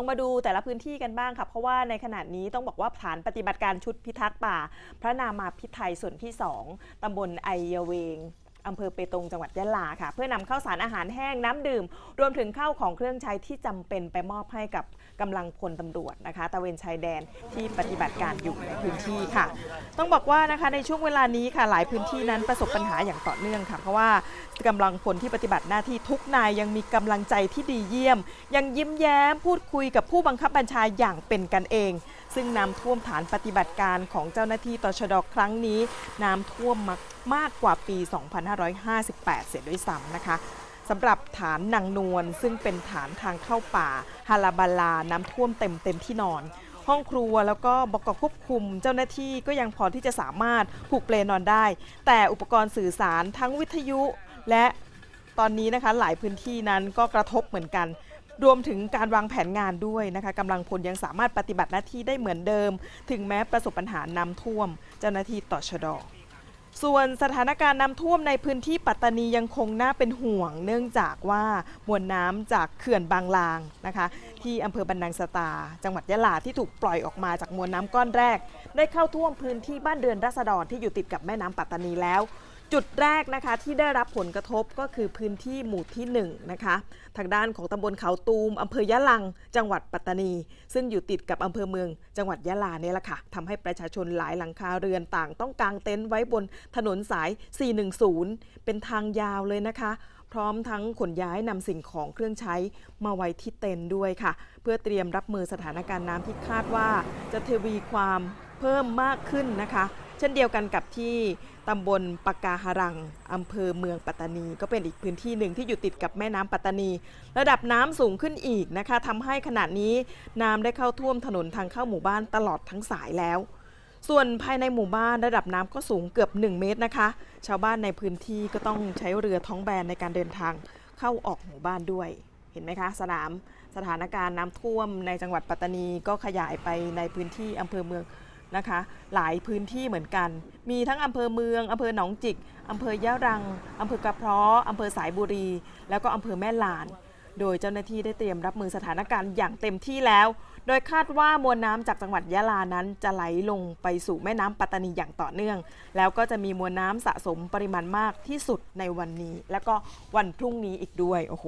ลองมาดูแต่ละพื้นที่กันบ้างค่ะเพราะว่าในขณะนี้ต้องบอกว่าฐานปฏิบัติการชุดพิทักษ์ป่า พระนามาพิไทยส่วนที่ 2ตำบลไอเยเวง อำเภอเปตงจังหวัดยะลาค่ะ เพื่อนำข้าวสารอาหารแห้งน้ำดื่ม รวมถึงข้าวของเครื่องใช้ที่จำเป็นไปมอบให้กับกำลังพลตำรวจนะคะตะเวนชายแดนที่ปฏิบัติการอยู่ในพื้นที่ค่ะ ต้องบอกว่านะคะในช่วงเวลานี้ค่ะ หลายพื้นที่นั้นประสบปัญหาอย่างต่อเนื่องค่ะ เพราะว่ากำลังพลที่ปฏิบัติหน้าที่ทุกนายยังมีกำลังใจที่ดีเยี่ยม ยังยิ้มแย้มพูดคุยกับผู้บังคับบัญชาอย่างเป็นกันเองซึ่งน้ำท่วมฐานปฏิบัติการของเจ้าหน้าที่ตชดครั้งนี้ น้ำท่วมมากมากกว่าปี 2558 เสียด้วยซ้ำนะคะสำหรับฐานนางนวลซึ่งเป็นฐานทางเข้าป่าฮาลาบาลา น้ำท่วมเต็มเต็มที่นอน ห้องครัวแล้วก็บกควบคุม เจ้าหน้าที่ก็ยังพอที่จะสามารถผูกเปลนอนได้ แต่อุปกรณ์สื่อสารทั้งวิทยุและตอนนี้นะคะหลายพื้นที่นั้นก็กระทบเหมือนกัน รวมถึงการวางแผนงานด้วยนะคะกำลังพลยังสามารถปฏิบัติหน้าที่ได้เหมือนเดิม ถึงแม้ประสบปัญหาน้ำท่วม เจ้าหน้าที่ต่อชะดส่วนสถานการณ์น้ำท่วมในพื้นที่ปัตตานียังคงน่าเป็นห่วง เนื่องจากว่ามวลน้ำจากเขื่อนบางลางนะคะ ที่อำเภอบันนังสตา จังหวัดยะลาที่ถูกปล่อยออกมาจากมวลน้ำก้อนแรก ได้เข้าท่วมพื้นที่บ้านเรือนรัษฎรที่อยู่ติดกับแม่น้ำปัตตานีแล้ว จุดแรกนะคะที่ได้รับผลกระทบก็คือพื้นที่หมู่ที่1นะคะทางด้านของตำบลเขาตูมอำเภอยะลัง จังหวัดปัตตานี ซึ่งอยู่ติดกับอำเภอเมือง จังหวัดยะลาเนี่ยแหละค่ะทำให้ประชาชนหลายหลังคาเรือนต่างต้องกางเต็นท์ไว้บนถนนสาย 410 เป็นทางยาวเลยนะคะ พร้อมทั้งขนย้ายนำสิ่งของเครื่องใช้มาไว้ที่เต็นท์ด้วยค่ะ เพื่อเตรียมรับมือสถานการณ์น้ำที่คาดว่าจะทวีความเพิ่มมากขึ้นนะคะ เช่นเดียวกันกับที่ตำบลปากาหารังอำเภอเมืองปัตตานี ก็เป็นอีกพื้นที่หนึ่งที่อยู่ติดกับแม่น้ำปัตตานี ระดับน้ำสูงขึ้นอีกนะคะทำให้ขณะนี้น้ำได้เข้าท่วมถนนทางเข้าหมู่บ้านตลอดทั้งสายแล้ว ส่วนภายในหมู่บ้านระดับน้ำก็สูงเกือบ 1 เมตรนะคะ ชาวบ้านในพื้นที่ก็ต้องใช้เรือท้องแบนในการเดินทางเข้าออกหมู่บ้านด้วย เห็นไหมคะ สนามสถานการณ์น้ำท่วมในจังหวัดปัตตานีก็ขยายไปในพื้นที่อำเภอเมือง นะคะ หลายพื้นที่เหมือนกัน มีทั้งอำเภอเมืองอำเภอหนองจิกอำเภอยะรังอำเภอกระเพาะอำเภอสายบุรี แล้วก็อำเภอแม่ลาน โดยเจ้าหน้าที่ได้เตรียมรับมือสถานการณ์อย่างเต็มที่แล้ว โดยคาดว่ามวลน้ำจากจังหวัดยะลานั้นจะไหลลงไปสู่แม่น้ำปัตตานีอย่างต่อเนื่อง แล้วก็จะมีมวลน้ำสะสมปริมาณมากที่สุดในวันนี้ แล้วก็วันพรุ่งนี้อีกด้วยโอ้โห